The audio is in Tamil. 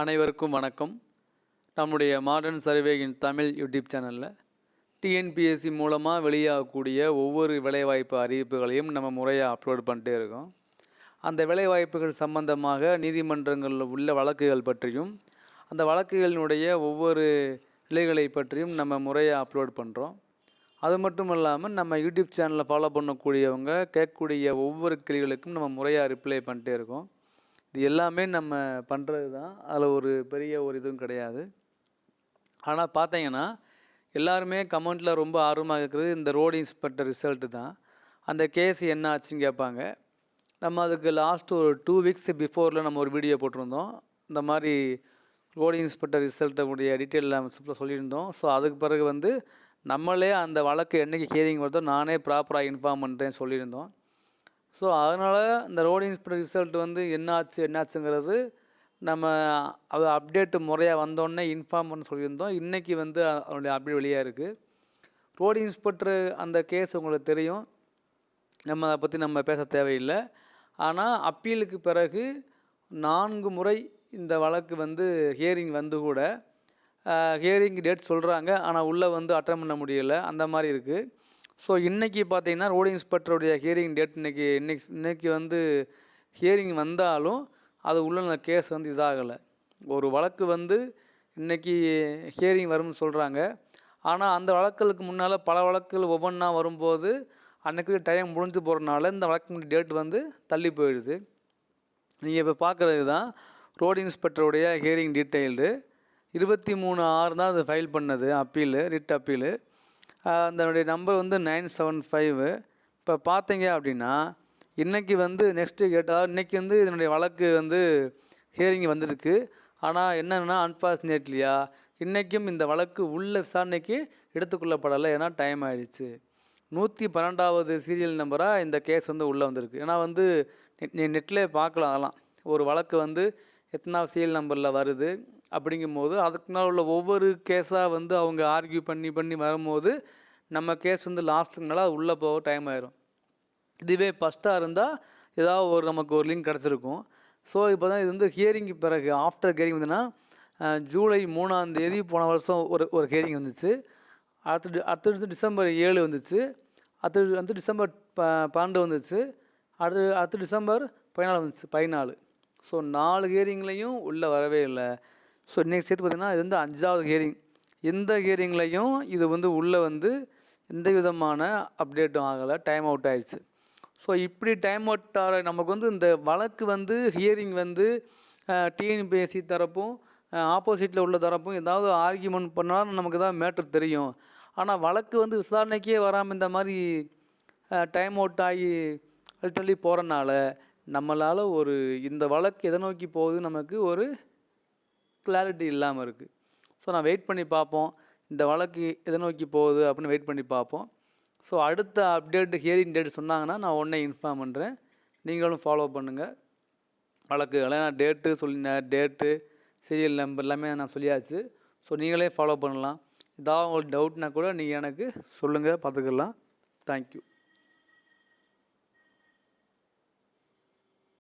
அனைவருக்கும் வணக்கம். நம்முடைய மாடர்ன் சர்வேயின் தமிழ் யூடியூப் சேனலில் டிஎன்பிஎஸ்சி மூலமாக வெளியாகக்கூடிய ஒவ்வொரு வேலைவாய்ப்பு அறிவிப்புகளையும் நம்ம முறையாக அப்லோட் பண்ணிட்டே இருக்கோம். அந்த வேலைவாய்ப்புகள் சம்பந்தமாக நீதிமன்றங்களில் உள்ள வழக்குகள் பற்றியும் அந்த வழக்குகளினுடைய ஒவ்வொரு நிலைகளை பற்றியும் நம்ம முறையாக அப்லோட் பண்ணுறோம் அது மட்டும் இல்லாமல் நம்ம யூடியூப் சேனலில் ஃபாலோ பண்ணக்கூடியவங்க கேட்கக்கூடிய ஒவ்வொரு கேள்விகளுக்கும் நம்ம முறையாக ரிப்ளை பண்ணிட்டே இருக்கோம். இது எல்லாமே நம்ம பண்ணுறது தான். அதில் ஒரு பெரிய ஒரு இதுவும் கிடையாது. ஆனால் பார்த்தீங்கன்னா எல்லாருமே கமெண்ட்டில் ரொம்ப ஆர்வமாக இருக்கிறது இந்த ரோடு இன்ஸ்பெக்டர் ரிசல்ட்டு தான். அந்த கேஸ் என்ன ஆச்சுன்னு கேட்பாங்க. நம்ம அதுக்கு லாஸ்ட் ஒரு டூ வீக்ஸ் பிஃபோரில் நம்ம ஒரு வீடியோ போட்டிருந்தோம். இந்த மாதிரி ரோடு இன்ஸ்பெக்டர் ரிசல்ட்டை உடைய டீட்டெயில் நம்ம சொல்லியிருந்தோம். ஸோ அதுக்கு பிறகு வந்து நம்மளே அந்த வழக்கு என்றைக்கு ஹியரிங் வருதோ நானே ப்ராப்பராக இன்ஃபார்ம் பண்ணுறேன்னு சொல்லியிருந்தோம். ஸோ அதனால் இந்த ரோடு இன்ஸ்பெக்டர் ரிசல்ட் வந்து என்னாச்சு என்னாச்சுங்கிறது நம்ம அது அப்டேட்டு முறையாக வந்தோடனே இன்ஃபார்ம் பண்ண சொல்லியிருந்தோம். இன்றைக்கி வந்து அதனுடைய அப்டேட் வெளியாக இருக்குது ரோடு இன்ஸ்பெக்டர் அந்த கேஸ் உங்களுக்கு தெரியும். நம்ம அதை பற்றி நம்ம பேச தேவையில்லை. ஆனால் அப்பீலுக்கு பிறகு நான்கு முறை இந்த வழக்கு வந்து ஹியரிங் வந்து கூட ஹியரிங் டேட் சொல்கிறாங்க ஆனால் உள்ளே வந்து அட்டன் பண்ண முடியலை. அந்த மாதிரி இருக்குது ஸோ இன்றைக்கி பார்த்தீங்கன்னா ரோடு இன்ஸ்பெக்டருடைய ஹியரிங் டேட் இன்றைக்கி இன்னைக்கு இன்றைக்கி வந்து ஹியரிங் வந்தாலும் அது உள்ள கேஸ் வந்து இதாகலை. ஒரு வழக்கு வந்து இன்றைக்கி ஹியரிங் வரும்னு சொல்கிறாங்க ஆனால் அந்த வழக்குகளுக்கு முன்னால் பல வழக்குகள் ஒவ்வொன்றா வரும்போது அன்றைக்கு டைம் முடிஞ்சு போகிறனால இந்த வழக்கு டேட் வந்து தள்ளி போயிடுது. நீங்கள் இப்போ பார்க்குறது தான் ரோடு இன்ஸ்பெக்டருடைய ஹியரிங் டீட்டெயில்டு இருபத்தி மூணு ஆறு தான் அது ஃபைல் பண்ணது அப்பீலு ரிட் அப்பீலு அதனுடைய நம்பர் வந்து நைன் செவன் ஃபைவ் இப்போ பார்த்தீங்க அப்படின்னா இன்றைக்கி வந்து நெக்ஸ்ட்டு கேட்டால் இன்றைக்கி வந்து இதனுடைய வழக்கு வந்து ஹியரிங் வந்திருக்கு. ஆனால் என்னென்னா அன்ஃபார்ச்சுனேட்லியா இன்றைக்கும் இந்த வழக்கு உள்ள விசாரணைக்கு எடுத்துக்கொள்ளப்படலை. ஏன்னா டைம் ஆயிடுச்சு. நூற்றி பன்னெண்டாவது சீரியல் நம்பராக இந்த கேஸ் வந்து உள்ளே வந்திருக்கு. ஏன்னா வந்து நீ நெட்லேயே பார்க்கலாம் அதெல்லாம். ஒரு வழக்கு வந்து எத்தனாவது சீரியல் நம்பரில் வருது? அப்படிங்கும்போது அதுக்குனால் உள்ள ஒவ்வொரு கேஸாக வந்து அவங்க ஆர்கியூ பண்ணி பண்ணி வரும்போது நம்ம கேஸ் வந்து லாஸ்ட்டுனால அது உள்ளே போக டைம் ஆயிரும். இதுவே ஃபஸ்ட்டாக இருந்தால் ஏதாவது ஒரு நமக்கு ஒரு லிங்க் கிடச்சிருக்கும். ஸோ இப்போ தான் இது வந்து ஹியரிங்க்கு பிறகு ஆஃப்டர் ஹியரிங் வந்துன்னா ஜூலை மூணாம் தேதி போன வருஷம் ஒரு ஒரு ஹியரிங் வந்துச்சு. அடுத்து அடுத்து டிசம்பர் ஏழு வந்துச்சு. அடுத்து அடுத்து டிசம்பர் ப பன்னெண்டு வந்துச்சு. அடுத்து அடுத்து டிசம்பர் பதினாலு வந்துச்சு பதினாலு. ஸோ நாலு ஹியரிங்லேயும் உள்ளே வரவே இல்லை. ஸோ இன்றைக்கி சேர்த்து பார்த்திங்கன்னா இது வந்து அஞ்சாவது ஹியரிங் எந்த ஹியரிங்லேயும் இது வந்து உள்ளே வந்து எந்த விதமான அப்டேட்டும் ஆகலை. டைம் அவுட் ஆயிடுச்சு. ஸோ இப்படி டைம் அவுட் ஆகிற நமக்கு வந்து இந்த வழக்கு வந்து ஹியரிங் வந்து டிஎன்பிஎஸ்சி தரப்பும் ஆப்போசிட்டில் உள்ள தரப்பும் ஏதாவது ஆர்கியூமெண்ட் பண்ணாலும் நமக்கு தான் மேட்ரு தெரியும். ஆனால் வழக்கு வந்து விசாரணைக்கே வராமல் இந்த மாதிரி டைம் அவுட் ஆகி தள்ளி போகிறனால நம்மளால் ஒரு இந்த வழக்கு எதை நோக்கி போகுது? நமக்கு ஒரு கிளாரிட்டி இல்லாமல் இருக்குது ஸோ நான் வெயிட் பண்ணி பார்ப்போம். இந்த வழக்கு எதை நோக்கி போகுது அப்படின்னு வெயிட் பண்ணி பார்ப்போம். ஸோ அடுத்த அப்டேட் ஹியரிங் டேட் சொன்னாங்கன்னா நான் உடனே இன்ஃபார்ம் பண்ணுறேன் நீங்களும் ஃபாலோ பண்ணுங்கள் வழக்கு நான் டேட்டு சொல்லினேன் டேட்டு சீரியல் நம்பர் எல்லாமே நான் சொல்லியாச்சு. ஸோ நீங்களே ஃபாலோ பண்ணலாம். ஏதாவது உங்களுக்கு டவுட்னா கூட நீங்கள் எனக்கு சொல்லுங்கள் பார்த்துக்கலாம். தேங்க்யூ